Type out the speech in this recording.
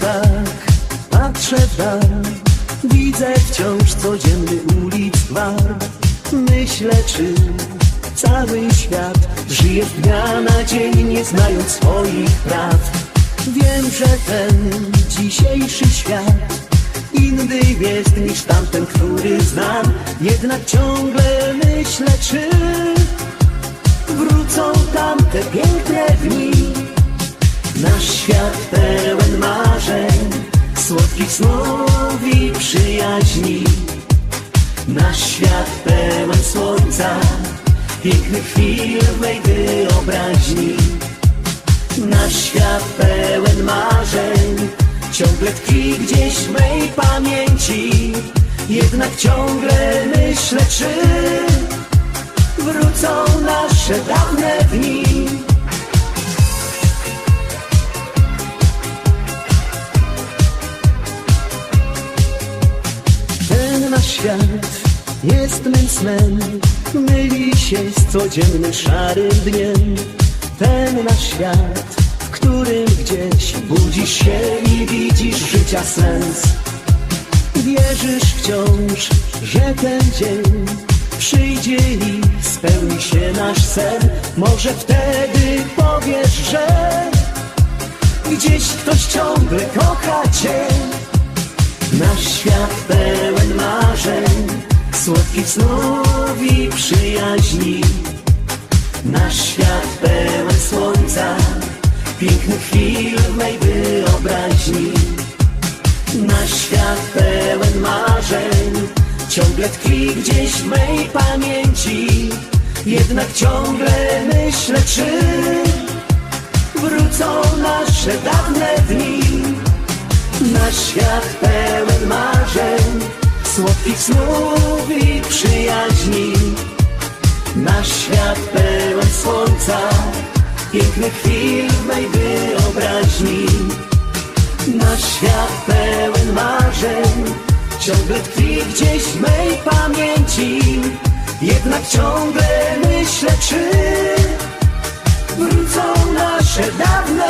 Tak patrzę w Widzę wciąż codzienny ulic gwar Myślę, czy cały świat Żyje dnia na dzień, nie znając swoich praw. Wiem, że ten dzisiejszy świat Inny jest niż tamten, który znam. Jednak ciągle myślę, czy Wrócą tamte piękne dni. Nasz świat pełen Słodkich snów i przyjaźni. Nasz świat pełen słońca Pięknych chwil w mej wyobraźni. Nasz świat pełen marzeń Ciągle tkwi gdzieś w mej pamięci. Jednak ciągle myślę, czy Wrócą nasze dawne dni świat. Jest mym snem Myli się z codziennym szarym dniem. Ten nasz świat, w którym gdzieś Budzisz się i widzisz życia sens. Wierzysz wciąż, że ten dzień Przyjdzie i spełni się nasz sen. Może wtedy powiesz, że Gdzieś ktoś ciągle kocha Cię. Nasz świat marzeń, słodkich snów i przyjaźni. Nasz świat pełen słońca, pięknych chwil w mej wyobraźni. Nasz świat pełen marzeń, ciągle tkwi gdzieś w mej pamięci. Jednak ciągle myślę, czy wrócą nasze dawne dni. Nasz świat pełen marzeń, Słodkich snów i przyjaźni. Nasz świat pełen słońca Pięknych chwil w mej wyobraźni. Nasz świat pełen marzeń Ciągle tkwi gdzieś w mej pamięci. Jednak ciągle myślę, czy Wrócą nasze dawne